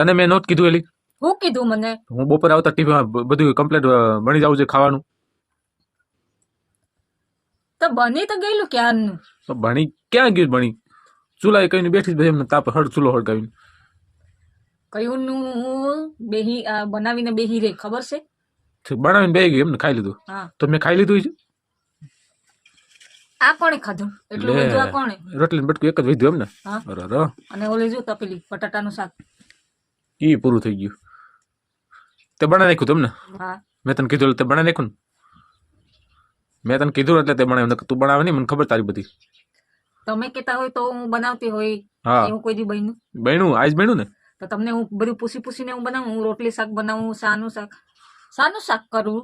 તને મેં નહોત કીધું એલી. હું કીધું મને? હું બપોરે આવતા ટીવીમાં બધું કમ્પ્લીટ બની જવું છે ખાવાનું. તો બની તો ગયેલું ક્યારનું? તો ભણી ક્યાં ગયું ભણી ચૂલા કહીને બેઠી ભાઈ એમને તાપ હળ ચૂલો હળગાવીને. કયું નું બેહી આ બનાવીને બેહી રે ખબર છે? બનાવીને બેહી ગયું એમને ખાઈ લીધું. તો મેં ખાઈ લીધું છે? આ કોણે ખાધું? એટલું બધું આ કોણે? રોટલી બટકું એક જ વધ્યું એમને? હા. અરે. અને ઓલી જો તપેલી બટાટાનું શાક. ઈ પૂરું થઈ ગયું. તે બનાવી નાખ્યું તમને મેં તને કીધું તે બનાવી નાખ્યું ને? મેં તને કીધું એટલે તે બનાવ્યું તું બનાવે નહીં મને ખબર તારી બધી. તમે કેતા હોય તો હું બનાવતી હોય હા. એવું કોઈ દી બન્યું? બન્યું આજ બન્યું ને? તો તમને હું બધું પૂછી પૂછીને હું બનાવું? હું રોટલી શાક બનાવું સાનું શાક? સાનું શાક કરું?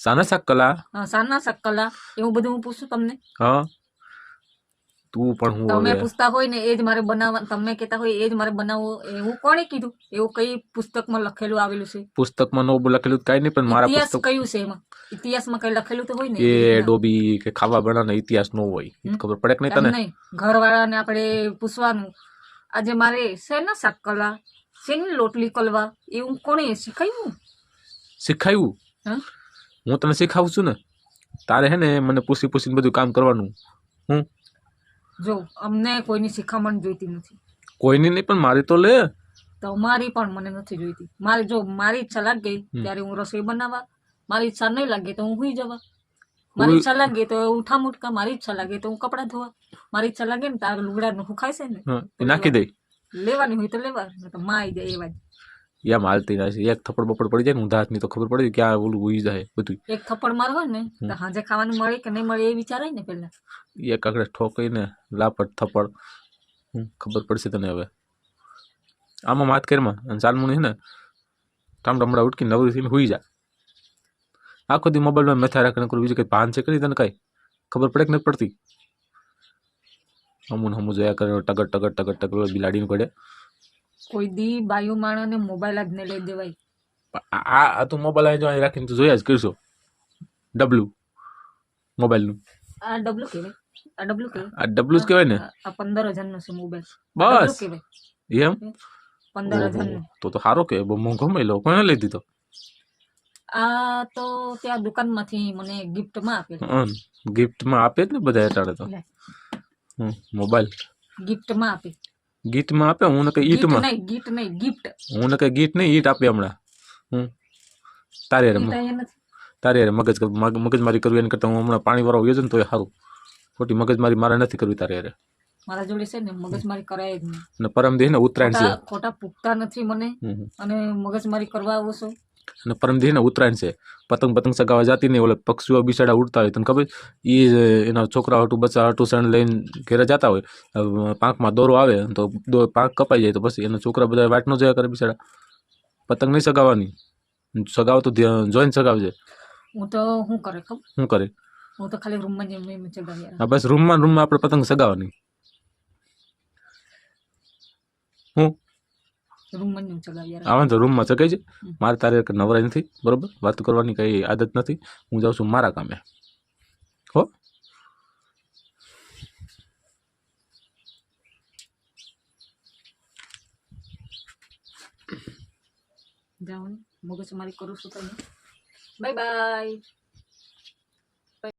સાના શાક કલા? સાના શાક કલા એવું બધું હું પૂછું તમને? હા. તું પણ હું તમે પૂછતા હોય ને એ જ મારે બનાવવા તમે કહેતા હોય એ જ મારે બનાવવો એવું કોણે કીધું? એવું કઈ પુસ્તકમાં લખેલું આવેલું છે? પુસ્તકમાં નો લખેલું કઈ નહીં પણ મારા પુસ્તક કયું છે એમાં? ઇતિહાસમાં કઈ લખેલું તો હોય ને? એ ડોબી કે ખાવા બનાવવાનો ઇતિહાસ નો હોય ખબર પડે કે નહીં તને? ઘરવાળાને આપણે પૂછવાનું આજે મારે શેના શાક કલા શેની લોટલી કલવા? એવું કોણે શીખાયું શીખાયું હું તને શીખાવું છું ને? તારે હે ને મને પૂછી પૂછીને બધું કામ કરવાનું. હું જો અમને કોઈની શિખામણ જોઈતી નથી. કોઈની નહીં પણ મારી તો લે. તમારી પણ મને નથી જોઈતી. મારી જો મારી ઈચ્છા લાગે ત્યારે હું રસોઈ બનાવવા. મારી ઈચ્છા નહીં લાગે તો હું હુઈ જવા. મારી ઈચ્છા લાગે તો ઉઠા મુટકા મારી ઈચ્છા લાગે તો હું કપડાં ધોવા. મારી ઈચ્છા લાગે ને તાર લુગડા નું સુખાય છે ને નાખી દઈ લેવાની હોય તો લેવા તો માં આવી જાય એવા જ. યામ હાલતી રહે છે. એક થપ્પડ બપડ પડી જાય ને ઊંધા હાથની તો ખબર પડી કે ક્યાં ઓલું ઉઈ જાય બધું એક થપ્પડ મારવા હોય ને તો હાજે ખાવાનું મળે કે નહીં મળે એ વિચારાય ને પેલા એક આગળ ઠોકીને લાપટ થપ્પડ. હમ, ખબર પડશે તને હવે. આમાં વાત કરમાં અને ચાલમું છે ને ટામડા ઉટકી નવરી થઈને હુઈ જા. આખો દી મોબાઈલમાં મેથા રાખીને કરું બીજું કંઈ ભાન છે કરી તને કાંઈ? ખબર પડે કે નથી પડતી? અમુન હમું જોયા કરે ટગર ટગર ટગર ટગર બિલાડીને પડે કોઈ દી બાયુ માણસને મોબાઈલ જ ને લઈ દેવાય. આ આ- તો મોબાઈલ અહીં જો રાખીને તું જોયા જ કરશો. ડબલું મોબાઈલનું આ ડબલું કહેવાય. આ ડબલું કહેવાય. આ ડબલું જ કહેવાય ને? આ- પંદર હજારનો છે મોબાઈલ બસ. એમ? પંદર હજારનો તો તો સારો કે બહુ મોંઘો મળ્યો કોને લઈ દીધો? આ તો ત્યાં દુકાનમાંથી મને ગિફ્ટમાં આપે ગિફ્ટમાં આપે જ ને બધા અટાણે તો. મોબાઈલ ગિફ્ટમાં આપે ગીટમાં આપે? હું ને કઈ ઈટમાં. નહીં ગીફ્ટ નહીં ગિફ્ટ. હું ને કઈ ગીટ નહીં ઈટ આપે હમણાં. હમ તારે રમ તારે મગજ મગ- મગજમારી કરવી એને કરતા હું હમણાં પાણી વાળો યોજન તો સારું ખોટી મગજમારી મારે નથી કરવી તારે હારે મારા જોડે છે ને મગજમારી કરાય જ નહીં. પરમ દેહ ને ઉત્તરાયણ છે. ખોટા પૂગતા નથી મને. અને મગજમારી કરવા આવો છો. અને પરમ ને ઉત્તરાયણ છે. પતંગ પતંગ સગાવા જતી નહીં ઓલે પક્ષીઓ બિસાડા ઉડતા હોય. તને ખબર? એ એના છોકરા હટું બચ્ચા હટું સણ લઈને ઘેરે જતા હોય. પાંખમાં દોરો આવે તો દો પાંખ કપાઈ જાય તો પછી એના છોકરા બધા વાટ ન જોયા કરે બિસાડા. પતંગ નહીં સગાવવાની સગાવ તો જોઈને સગાવજે. હું તો શું કરે ખબર? શું કરે? હું તો ખાલી રૂમમાં મેં ચગાવ્યા બસ રૂમમાં રૂમમાં આપણે પતંગ સગાવવાની હું? આવે તો રૂમમાં ચગાઈ છે મારે તારે નવરાઈ નથી બરોબર? વાત કરવાની કઈ આદત નથી. હું જાઉં છું મારા કામે. હો? જાઉં ને. મગજમારી કરું છું તમે બાય બાય.